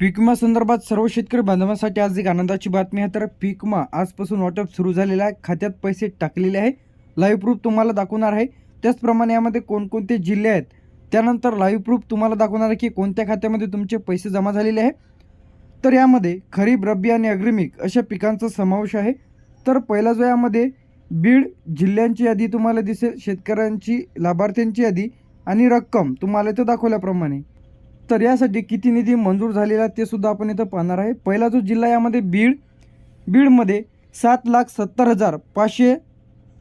पीकमा संदर्भात सर्व शेतकरी बांधवांसाठी आज एक आनंदाची बातमी आहे. तर पीकमा आजपासून वॉटअप सुरू झालेलं आहे. खात्यात पैसे टाकलेले आहे. लाईव्ह प्रूफ तुम्हाला दाखवणार आहे. त्याचप्रमाणे यामध्ये कोणकोणते जिल्हे आहेत? त्यानंतर लाईव्ह प्रूफ तुम्हाला दाखवणार आहे की कोणत्या खात्यामध्ये तुमचे पैसे जमा झालेले आहे. तर यामध्ये खरीप रब्बी आणि अग्रिमिक अशा पिकांचा समावेश आहे. तर पहिला जो यामध्ये बीड जिल्ह्यांची यादी तुम्हाला दिसेल शेतकऱ्यांची लाभार्थ्यांची यादी आणि रक्कम तुम्हाला इथं दाखवल्याप्रमाणे. तर यासाठी किती निधी मंजूर झालेला ते सुद्धा आपण इथं पाहणार आहे. पहिला जो जिल्हा यामध्ये बीड. बीडमध्ये सात लाख सत्तर हजार पाचशे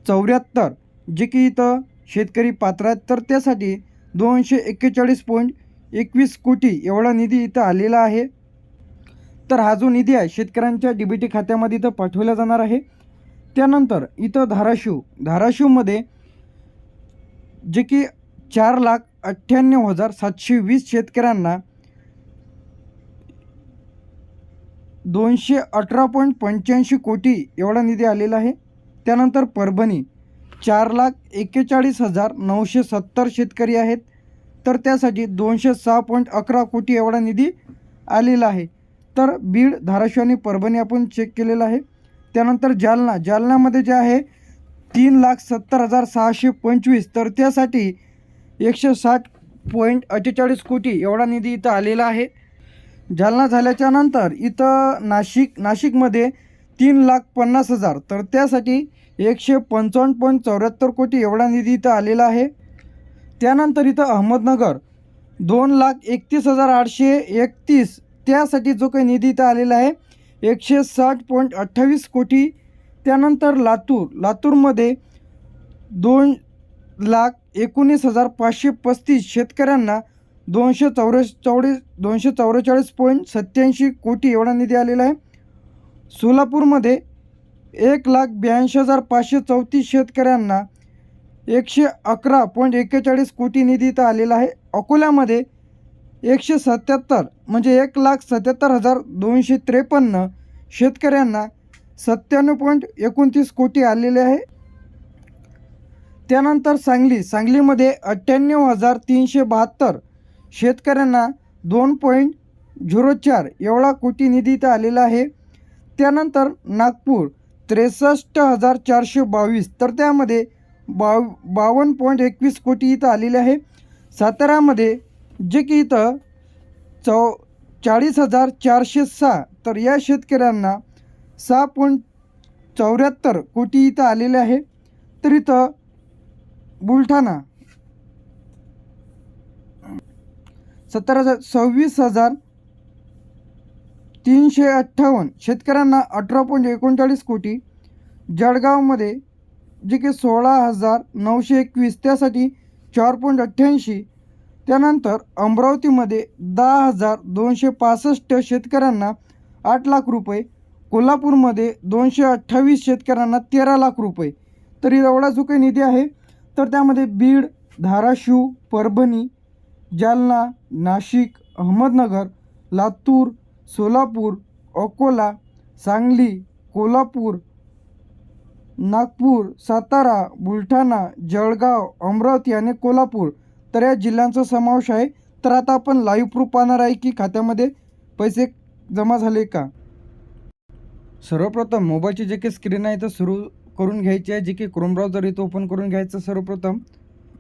चौऱ्याहत्तर जे की इथं शेतकरी पात्र आहेत. तर त्यासाठी दोनशे एक्केचाळीस पॉईंट एकवीस कोटी एवढा निधी इथं आलेला आहे. तर हा जो निधी आहे शेतकऱ्यांच्या डी बी टी खात्यामध्ये इथं पाठवला जाणार आहे. त्यानंतर इथं धाराशिव. धाराशिवमध्ये जे की चार लाख अठ्ठ्याण्णव हजार सातशे वीस शेतकऱ्यांना दोनशे अठरा पॉईंट पंच्याऐंशी कोटी एवढा निधी आलेला आहे. त्यानंतर परभणी चार लाख एक्केचाळीस हजार नऊशे सत्तर शेतकरी आहेत. तर त्यासाठी दोनशे सहा पॉईंट अकरा कोटी एवढा निधी आलेला आहे. तर बीड धाराशिव आणि परभणी आपण चेक केलेलं आहे. त्यानंतर जालना जालन्यामध्ये जे आहे तीन लाख सत्तर हजार सहाशे पंचवीस. तर त्यासाठी एकशे साठ पॉईंट अठ्ठेचाळीस कोटी एवढा निधी इथं आलेला आहे. जालना झाल्याच्यानंतर इथं नाशिक नाशिकमध्ये तीन लाख पन्नास हजार. तर त्यासाठी एकशे पंचावन्न पॉईंट चौऱ्याहत्तर कोटी एवढा निधी इथं आलेला आहे. त्यानंतर इथं अहमदनगर दोन लाख एकतीस हजार आठशे एकतीस. त्यासाठी जो काही निधी इथं आलेला आहे एकशे साठ पॉईंट अठ्ठावीस कोटी. त्यानंतर लातूर लातूरमध्ये दोन लाख एकोणीस हजार पाचशे पस्तीस शेतकऱ्यांना दोनशे चौरे चौडीस दोनशे चौवेचाळीस पॉईंट सत्याऐंशी कोटी एवढा निधी आलेला आहे. सोलापूरमध्ये एक लाख ब्याऐंशी हजार पाचशे चौतीस शेतकऱ्यांना एकशे अकरा पॉईंट एक्केचाळीस कोटी निधी इथं आलेला आहे. अकोल्यामध्ये एकशे सत्याहत्तर म्हणजे एक लाख सत्याहत्तर हजार दोनशे त्रेपन्न शेतकऱ्यांना सत्त्याण्णव पॉईंट एकोणतीस कोटी आलेले आहे. त्यानंतर सांगली सांगलीमध्ये अठ्ठ्याण्णव हजार तीनशे बहात्तर शेतकऱ्यांना दोन पॉईंट झिरो चार एवढा कोटी निधी इथं आलेला आहे. त्यानंतर नागपूर त्रेसष्ट हजार चारशे बावीस तर त्यामध्ये बाव बावन्न पॉईंट एकवीस कोटी इथं आलेले आहे. साताऱ्यामध्ये जे की इथं चौ चाळीस हजार चारशे सहा तर या शेतकऱ्यांना सहा पॉईंट चौऱ्याहत्तर कोटी इथं आलेले आहे. तर इथं बुलढाणा. सत्तर हजार सव्वीस हजार तीनशे अठ्ठावन्न. शेतकऱ्यांना अठरा पॉईंट एकोणचाळीस कोटी. जळगावमध्ये जे की सोळा हजार नऊशे एकवीस त्यासाठी चार पॉईंट अठ्ठ्याऐंशी. त्यानंतर अमरावतीमध्ये दहा हजार दोनशे पासष्ट शेतकऱ्यांना आठ लाख रुपये. कोल्हापूरमध्ये दोनशे अठ्ठावीस शेतकऱ्यांना तेरा लाख रुपये. तर एवढा जो काही निधी आहे तर त्यामध्ये बीड धाराशिव परभणी जालना नाशिक अहमदनगर लातूर सोलापूर अकोला सांगली कोल्हापूर नागपूर सातारा बुलढाणा जळगाव अमरावती आणि कोल्हापूर. तर या जिल्ह्यांचा समावेश आहे. तर आता आपण लाईव्ह प्रूफ पाहणार आहे की खात्यामध्ये पैसे जमा झाले का? सर्वप्रथम मोबाईलची जे काही स्क्रीन आहे तर सुरू करून घ्यायची आहे जे की क्रोम ब्राउझर इथं ओपन करून घ्यायचं सर्वप्रथम.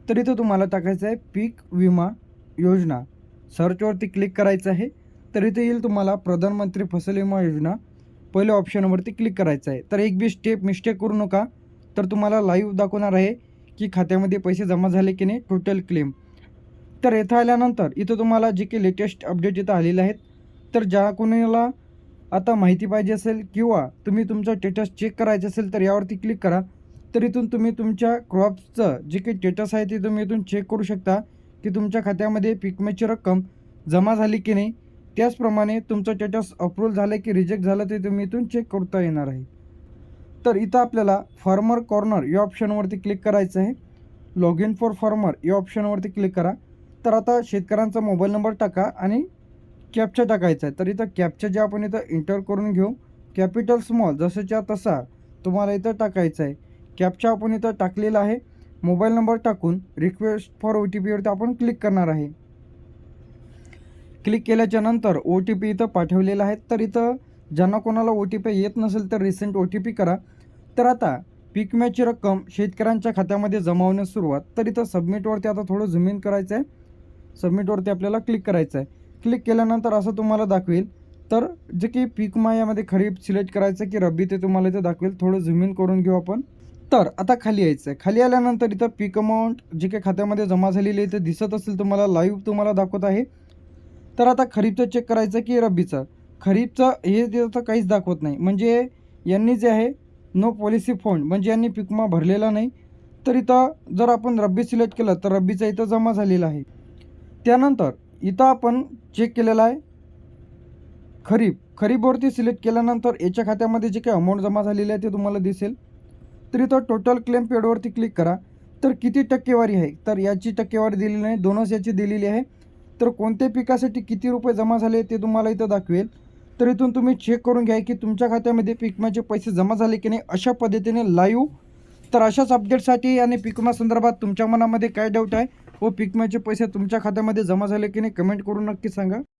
तर इथं तुम्हाला टाकायचं आहे पीक विमा योजना. सर्चवरती क्लिक करायचं आहे. तर इथे येईल तुम्हाला प्रधानमंत्री फसल विमा योजना. पहिल्या ऑप्शनवरती क्लिक करायचं आहे. तर एक बी स्टेप मिस्टेक करू नका. तर तुम्हाला लाईव्ह दाखवणार आहे की खात्यामध्ये पैसे जमा झाले की नाही टोटल क्लेम तर येथं आल्यानंतर इथं तुम्हाला जे की लेटेस्ट अपडेट इथं आलेले आहेत. तर ज्या कोणाला आता माहिती पाहिजे असेल किंवा तुम्ही तुमचं स्टेटस चेक करायचं असेल तर यावरती क्लिक करा. तर इथून तुम्ही तुमच्या क्रॉप्सचं जे काही स्टेटस आहे ते तुम्ही इथून चेक करू शकता की तुमच्या खात्यामध्ये पिकमेची रक्कम जमा झाली की नाही. त्याचप्रमाणे तुमचं स्टेटस अप्रूव्ह झालं की रिजेक्ट झालं ते तुम्ही इथून चेक करता येणार आहे. तर इथं आपल्याला फार्मर कॉर्नर या ऑप्शनवरती क्लिक करायचं आहे. लॉग इन फॉर फार्मर या ऑप्शनवरती क्लिक करा. तर आता शेतकऱ्यांचा मोबाईल नंबर टाका आणि कॅपचा टाकायचा आहे. तर इथं कॅपचा जे आपण इथं इंटर करून घेऊ कॅपिटल स्मॉल जसंच्या तसा तुम्हाला इथं टाकायचं आहे. कॅपचा आपण इथं टाकलेला आहे. मोबाईल नंबर टाकून रिक्वेस्ट फॉर ओ टी पीवरती आपण क्लिक करणार आहे. क्लिक केल्याच्यानंतर ओ टी पी इथं पाठवलेला आहे. तर इथं ज्यांना कोणाला ओ टी पी येत नसेल तर रिसेंट ओ टी पी करा. तर आता पीक विम्याची रक्कम शेतकऱ्यांच्या खात्यामध्ये जमा होण्यास सुरुवात. तर इथं सबमिटवरती आता थोडं झुमिन करायचं आहे सबमिटवरती आपल्याला क्लिक करायचं आहे क्लिक केल्यानंतर असं तुम्हाला दाखवेल. तर जे की पीक विमा यामध्ये खरीप सिलेक्ट करायचं की रब्बी ते तुम्हाला इथं दाखवेल. थोडं झुमिन करून घेऊ आपण. तर आता खाली यायचं आहे खाली आल्यानंतर इथं पीक अमाऊंट जे काही खात्यामध्ये जमा झालेली आहे ते दिसत असेल तुम्हाला लाईव्ह तुम्हाला दाखवत आहे. तर आता खरीपचं चेक करायचं की रब्बीचं. खरीपचं हे तिथं काहीच दाखवत नाही. म्हणजे यांनी जे आहे नो पॉलिसी फंड म्हणजे यांनी पिकमा भरलेला नाही. तर इथं जर आपण रब्बी सिलेक्ट केलं तर रब्बीचा इथं जमा झालेला आहे. त्यानंतर इथं आपण चेक केलेला आहे. खरीप खरीपवरती सिलेक्ट केल्यानंतर याच्या खात्यामध्ये जे काही अमाऊंट जमा झालेली आहे ते तुम्हाला दिसेल. तर इथं टोटल क्लेम पेडवरती क्लिक करा. तर किती टक्केवारी आहे? तर याची टक्केवारी दिलेली नाही दोनच याची दिलेली आहे. तर कोणत्या पिकासाठी किती रुपये जमा झाले ते तुम्हाला इथं दाखवेल. तर इथून तुम्ही चेक करून घ्या की तुमच्या खात्यामध्ये पिकमाचे पैसे जमा झाले की नाही अशा पद्धतीने लाईव्ह तर अशाच अपडेटसाठी आणि पीक संदर्भात तुमच्या मनामध्ये काय डाऊट आहे? व पीक विम्याचे पैसे तुमच्या खात्यामध्ये जमा झाले की नाही कमेंट करून नक्की सांगा.